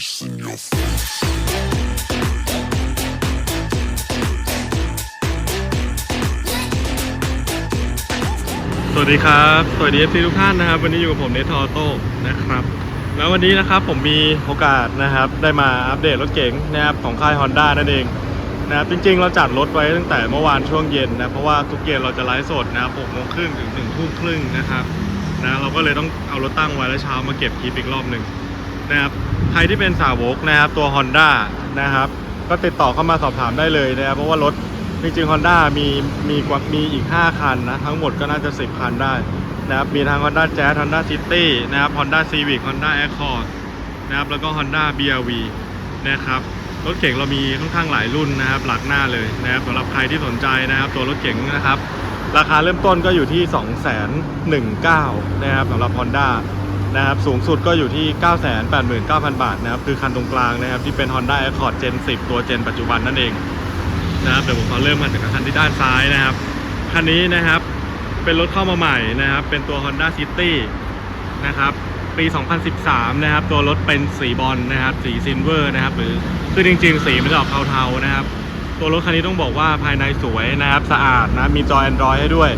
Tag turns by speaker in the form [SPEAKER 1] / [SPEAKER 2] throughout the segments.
[SPEAKER 1] face in your face.
[SPEAKER 2] สวัสดีครับ สวัสดีเอฟซีทุกท่านนะครับ วันนี้อยู่กับผมเนทอโต้นะครับ แล้ววันนี้นะครับผมมีโอกาสนะครับ ได้มาอัปเดตรถเก๋งนะครับของค่าย Honda นั่นเองนะครับจริงๆ เราจัดรถไว้ตั้งแต่เมื่อวานช่วงเย็นนะเพราะว่าทุกเย็นเราจะไลฟ์สดนะครับ6โมงครึ่งถึง1ทุ่มครึ่งนะครับนะเราก็เลยต้องเอารถตั้งไว้แล้วเช้ามาเก็บคลิปอีกรอบหนึ่ง นะครับใครที่เป็นสาวกนะครับตัว Honda นะครับก็ติดต่อเข้ามาสอบถามได้เลยนะครับเพราะว่ารถจริงๆ Honda มีมีกว่ามีอีก 5 คันนะทั้งหมดก็น่าจะ 10 คันได้นะครับมีทั้ง Honda Jazz Honda City นะครับ Honda Civic Honda Accord นะครับแล้วก็ Honda BRV นะครับรถเก๋งเรามีค่อนข้างหลายรุ่นนะครับหลักหน้าเลยนะครับสำหรับใครที่สนใจนะครับ ตัวรถเก๋งนะครับ ราคาเริ่มต้นก็อยู่ที่ 2 1 9 0 0นะครับสำหรับ Honda นะครับสูงสุดก็อยู่ที่ 989,000 บาทนะครับคือคันตรงกลางนะครับที่เป็น Honda Accord Gen 10 ตัว Gen ปัจจุบันนั่นเองนะครับเดี๋ยวผมขอเริ่มมาจากคันที่ด้านซ้ายนะครับคันนี้นะครับเป็นรถเข้ามาใหม่นะครับ เป็นตัว Honda City นะครับปี 2013 นะครับ ตัวรถเป็นสีบอลนะครับ สีซิลเวอร์นะครับ หรือคือจริง ๆ สีมันจะออกเทาๆนะครับ ตัวรถคันนี้ต้องบอกว่าภายในสวยนะครับ สะอาดนะ มีจอ Android ให้ด้วย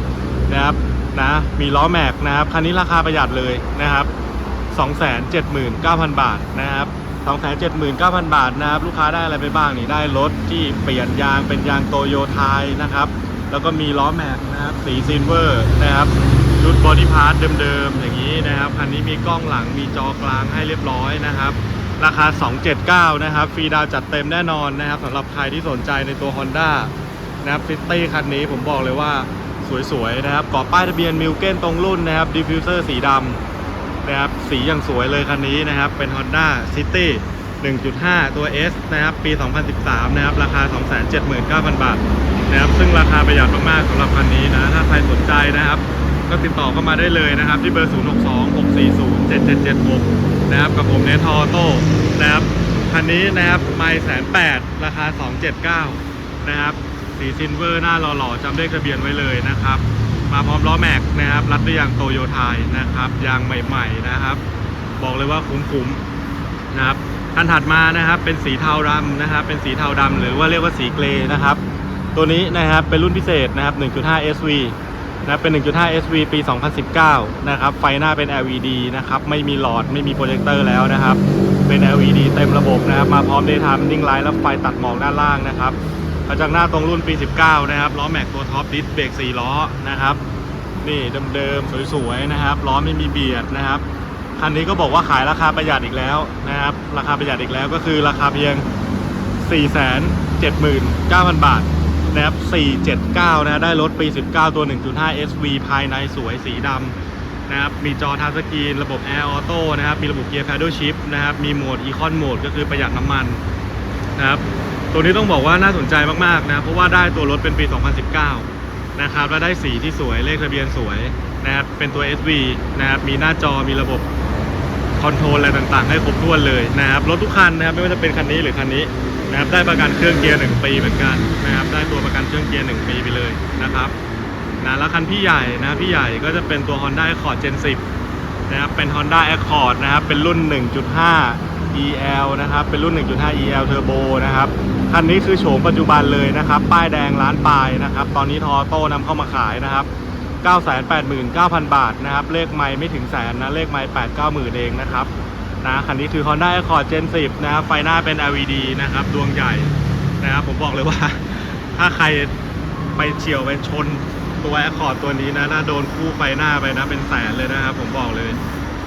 [SPEAKER 2] นะครับนะ มีล้อแม็กนะครับ คันนี้ราคาประหยัดเลยนะครับ 279,000 บาทนะครับ279,000 บาทนะครับลูกค้าได้อะไรไปบ้างนี่ได้รถที่เปลี่ยนยางเป็นยางโตโยไทยนะครับ แล้วก็มีล้อแม็กนะครับสีซิลเวอร์นะครับชุดบอดี้พาร์ทเดิมๆอย่างนี้นะครับคันนี้มีกล้องหลังมีจอกลางให้เรียบร้อยนะครับ ราคา 279 นะครับฟรีดาวจัดเต็มแน่นอนนะครับสำหรับใครที่สนใจในตัว Honda นะครับฟิตตี้คันนี้ผมบอกเลยว่าสวยๆนะครับกรอป้ายทะเบียนมิลเก้นตรงรุ่นนะครับดิฟฟิวเซอร์สีดำ สีอย่างสวยเลยคันนี้นะครับ เป็น Honda City 1.5 ตัว S นะครับ ปี 2013 นะครับ ราคา 279,000 บาทนะครับ ซึ่งราคาประหยัดมากๆสำหรับคันนี้นะ ถ้าใครสนใจนะครับ ก็ติดต่อเข้ามาได้เลยนะครับ ที่เบอร์ 0626407776 นะครับ กับผมเนทอโต้นะครับ คันนี้นะครับ ไม่แสนแปดราคา 279 นะครับ สีซิลเวอร์หน้าหล่อๆจำเลขทะเบียนไว้เลยนะครับ มาพร้อมล้อแม็กนะครับรัดด้วยยางโตโยไทยนะครับยางใหม่ๆนะครับ บอกเลยว่าคุ้มๆนะครับคันถัดมานะครับเป็นสีเทาดำนะครับ เป็นสีเทาดำหรือว่าเรียกว่าสีเกรย์นะครับ ตัวนี้นะครับเป็นรุ่นพิเศษนะครับ 1.5 SV นะเป็น 1.5 SV ปี 2019 นะครับ ไฟหน้าเป็น LED นะครับ ไม่มีหลอด ไม่มีโปรเจคเตอร์แล้วนะครับ เป็น LED เต็มระบบนะครับ มาพร้อม Daytime Running Light และไฟตัดหมอกด้านล่างนะครับ ระจังหน้าตรงรุ่นปี 19 นะครับล้อแม็กตัวท็อปดิสเบรก4ล้อนะครับ นี่เดิมๆสวยๆนะครับล้อไม่มีเบียดนะครับคันนี้ก็บอกว่าขายราคาประหยัดอีกแล้วนะครับ ราคาประหยัดอีกแล้วก็คือราคาเพียง 479,000 บาทนะครับ479 นะได้รถปี 19 ตัว 1.5 SV ภายในสวยสีดำนะครับ มีจอทัชสกรีน ระบบ Air Auto นะครับ มีระบบเกียร์ Paddle Shift นะครับ มีโหมด Econ Mode ก็คือประหยัดน้ำมัน นะครับ ตัวนี้ต้องบอกว่าน่าสนใจมากๆนะ เพราะว่าได้ตัวรถเป็นปี 2019 นะครับ และได้สีที่สวย เลขทะเบียนสวยนะครับ เป็นตัว SV นะครับ มีหน้าจอ มีระบบคอนโทรลอะไรต่างๆ ให้ครบถ้วนเลยนะครับ รถทุกคันนะครับ ไม่ว่าจะเป็นคันนี้หรือคันนี้นะครับ ได้ประกันเครื่องเกียร์ 1 ปีเหมือนกันนะครับ ได้ตัวประกันเครื่องเกียร์ 1 ปีไปเลยนะครับนะแล้วคันพี่ใหญ่นะพี่ใหญ่ก็จะเป็นตัว Honda Accord Gen 10นะครับ เป็น Honda Accord นะครับ เป็นรุ่น 1.5 EL นะครับ เป็นรุ่น 1.5 EL Turbo นะครับ คันนี้คือโฉมปัจจุบันเลยนะครับ ป้ายแดงล้านปลายนะครับ ตอนนี้ทอโต้นำเข้ามาขายนะครับ 989,000 บาทนะครับ เลขไม่ไม่ถึงแสนนะ เลขไม่8 9 0 0 0 0 เองนะครับ นะ คันนี้คือ Honda Accord Gen 10 นะครับ ไฟหน้าเป็น LED นะครับ ดวงใหญ่นะครับ ผมบอกเลยว่า ถ้าใครไปเฉียวไปชนตัว Accord ตัวนี้นะ น่าโดนคู่ไฟหน้าไปนะ เป็นแสนเลยนะครับ ผมบอกเลย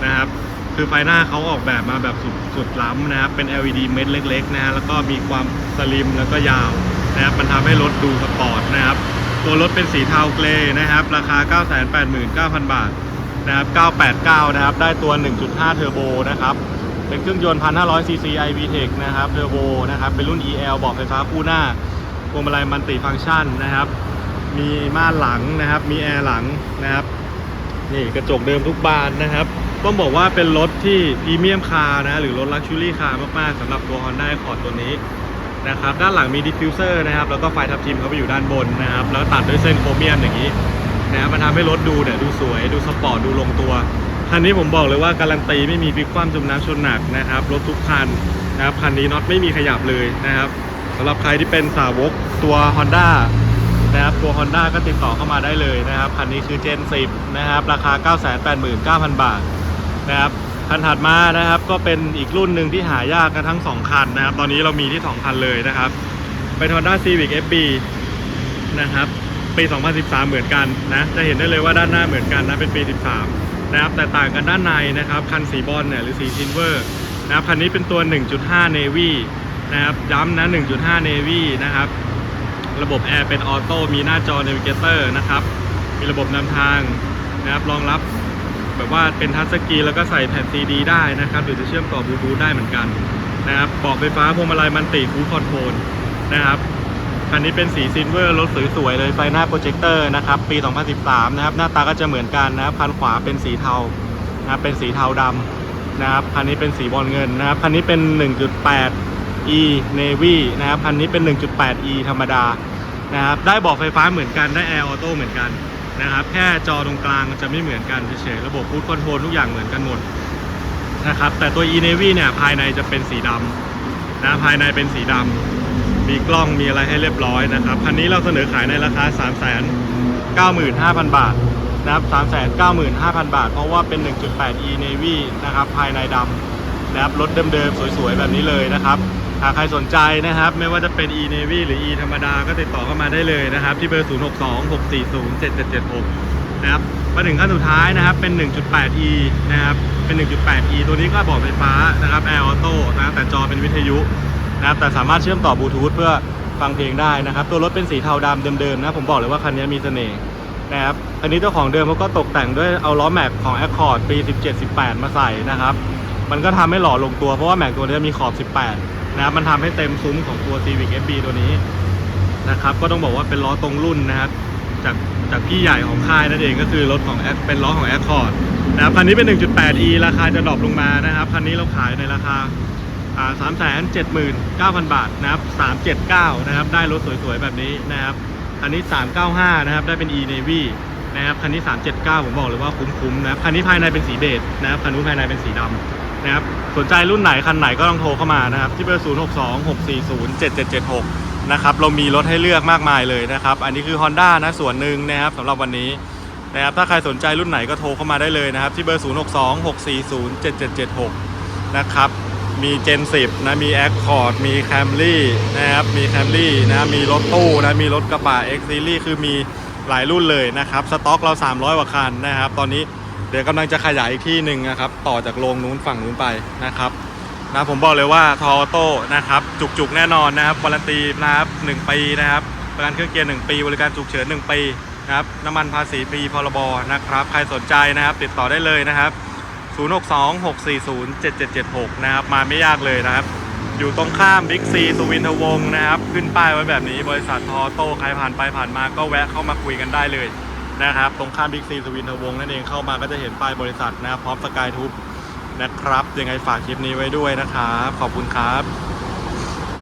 [SPEAKER 2] นะครับ คือไฟหน้าเขาออกแบบมาแบบสุดสุดล้ำนะครับ เป็น LED เม็ดเล็กๆนะฮะแล้วก็มีความสลิมแล้วก็ยาวนะครับมันทำให้รถดูสปอร์ตนะครับ ตัวรถเป็นสีเทาเกรย์นะครับ ราคา 989,000 บาทนะครับ 989 นะครับ ได้ตัว 1.5 เทอร์โบนะครับ เป็นเครื่องยนต์ 1,500 cc iVTEC นะครับ เทอร์โบนะครับ เป็นรุ่น EL บอกไฟฟ้าคู่หน้าพวงมาลัยมัลติฟังก์ชันนะครับ มีม่านหลังนะครับ มีแอร์หลังนะครับ นี่กระจกเดิมทุกบานนะครับ ต้องบอกว่าเป็นรถที่พรีเมียมคาร์นะ หรือรถลักชัวรี่คาร์มาก ๆสำหรับตัว Honda Accord ตัวนี้นะครับด้านหลังมีดิฟฟิวเซอร์นะครับแล้วก็ไฟทับทิมเขาไปอยู่ด้านบนนะครับแล้วตัดด้วยเส้นโครเมียมอย่างนี้นะครับมันทำให้รถดูเนี่ยดูสวยดูสปอร์ตดูลงตัวคันนี้ผมบอกเลยว่าการันตีไม่มีพลิกคว่ำจมน้ำชนหนักนะครับรถทุกคันนะครับคันนี้น็อตไม่มีขยับเลยนะครับสำหรับใครที่เป็นสาวกตัว Honda นะครับตัว Honda ก็ติดต่อเข้ามาได้เลยนะครับคันนี้คือ Gen 10นะครับราคา 989,000 บาท นะครับคันถัดมานะครับก็เป็นอีกรุ่นหนึ่งที่หายากกันทั้ง 2 คันนะครับ ตอนนี้เรามีที่ 2 คันเลยนะครับ เป็น Honda Civic FB นะครับปี 2013 เหมือนกันนะ จะเห็นได้เลยว่าด้านหน้าเหมือนกันนะ เป็นปี 13 นะครับ แต่ต่างกันด้านในนะครับ คันสีบอลเนี่ยหรือสีซิลเวอร์นะครับ คันนี้เป็นตัว 1.5 Navy นะครับ ย้ำนะ 1.5 Navy นะครับ ระบบแอร์เป็นออโต้ มีหน้าจอ Navigator นะครับ มีระบบนำทางนะครับ รองรับ แบบว่าเป็นทัชสกรีนแล้วก็ใส่แผ่นซีดีได้นะครับ หรือจะเชื่อมต่อบลูทูธได้เหมือนกันนะครับเบอกไฟฟ้าพวงมาลัยมันติฟูคอนโทรลนะครับคันนี้เป็นสีซิลเวอร์รถสวยๆเลยไฟหน้าโปรเจคเตอร์นะครับปี 2013 นะครับ หน้าตาก็จะเหมือนกันนะครับคันขวาเป็นสีเทานะครับเป็นสีเทาดำนะครับคันนี้เป็นสีบอลเงินนะครับคันนี้เป็น 1.8 e navy นะครับคันนี้เป็น 1.8 e ธรรมดานะครับได้เบอกไฟฟ้าเหมือนกันได้แอร์ออโต้เหมือนกัน นะครับ แค่จอตรงกลางจะไม่เหมือนกันเฉยๆระบบฟูดคอนโทรลทุกอย่างเหมือนกันหมดนะครับ แต่ตัว e navy เนี่ยภายในจะเป็นสีดำนะภายในเป็นสีดำมีกล้องมีอะไรให้เรียบร้อยนะครับคันนี้เราเสนอขายในราคา 3 9 5 0 0 0 บาทนะครับ 3 9 5 0 0 0 บาท เพราะว่าเป็น 1.8 e navy นะครับ ภายในดำนะครับ รถเดิมๆ สวยๆ แบบนี้เลยนะครับ หากใครสนใจนะครับ ไม่ว่าจะเป็น e navy หรือ e ธรรมดาก็ติดต่อเข้ามาได้เลยนะครับ ที่เบอร์ 0 6 2 6 4 0 7 7 7 6 นะครับมาถึงขั้นสุดท้ายนะครับ เป็น 1.8e นะครับเป็น 1.8e ตัวนี้ก็บอกไฟฟ้านะครับ Air Auto นะแต่จอเป็นวิทยุนะครับแต่สามารถเชื่อมต่อบลูทูธเพื่อฟังเพลงได้นะครับ ตัวรถเป็นสีเทาดำเดิมๆนะผมบอกเลยว่าคันนี้มีเสน่ห์นะครับอันนี้เจ้าของเดิมเขาก็ตกแต่งด้วยเอาล้อแม็กของ Accord ปี 17-18 มาใส่นะครับ มันก็ทำให้หล่อลงตัวเพราะว่าแม็กตัวนี้มีขอบ 18 นะครับมันทำให้เต็มซุ้มของตัว Civic FB ตัวนี้นะครับ ก็ต้องบอกว่าเป็นล้อตรงรุ่นนะครับ จากจากพี่ใหญ่ของค่ายนั่นเองก็คือรถของเป็นล้อของ Accord นะครับคันนี้เป็น 1.8e ราคาจะดรอปลงมานะครับ คันนี้เราขายในราคาอ่าสามแสนเจ็ดหมื่นเก้าพันบาทนะครับสามเจ็ดเก้านะครับได้รถสวยๆ แบบนี้นะครับ คันนี้สามเก้าห้านะครับได้เป็น e navy นะครับคันนี้สามเจ็ดเก้าผมบอกเลยว่าคุ้มๆนะครับคันนี้ภายในเป็นสีเบจนะครับคันนู้นภายในเป็นสีดำนะครับ สนใจรุ่นไหนคันไหนก็ต้องโทรเข้ามานะครับ ที่เบอร์ 0 6 2 6 4 0 7 7 7 6 นะครับ เรามีรถให้เลือกมากมายเลยนะครับ อันนี้คือ Honda นะส่วนหนึ่งนะครับสำหรับวันนี้นะครับถ้าใครสนใจรุ่นไหนก็โทรเข้ามาได้เลยนะครับ ที่เบอร์ 0 6 2 6 4 0 7 7 7 6 นะครับมี Gen 10 นะ มี Accord มี Camry นะครับ มี Camry นะ มีรถตู้นะ มีรถกระบะ X Series คือมีหลายรุ่นเลยนะครับ สต็อกเรา 300กว่าคันนะครับ ตอนนี้ เดี๋ยวกำลังจะขยายอีกที่หนึ่งนะครับ ต่อจากโรงนู้นฝั่งนู้นไปนะครับนะผมบอกเลยว่าทอโต้นะครับ จุกๆแน่นอนนะครับวารันตีนะครับ1ปีนะครับประกันเครื่องเกียร์1ปี บริการฉุกเฉิน1ปีนะครับน้ำมันภาษีฟรีพรบนะครับ ใครสนใจนะครับ ติดต่อได้เลยนะครับ 0626407776 นะครับ มาไม่ยากเลยนะครับ อยู่ตรงข้ามบิ๊กซีสุวินทวงศ์นะครับ ขึ้นป้ายไว้แบบนี้บริษัททอโต้ใครผ่านไปผ่านมาก็แวะเข้ามาคุยกันได้เลย นะครับ ตรงข้ามบิ๊กซีสุวินทวงศ์นั่นเองเข้ามาก็จะเห็นป้ายบริษัทนะครับพร้อมสกายทูบนะครับ ยังไงฝากคลิปนี้ไว้ด้วยนะครับ ขอบคุณครับ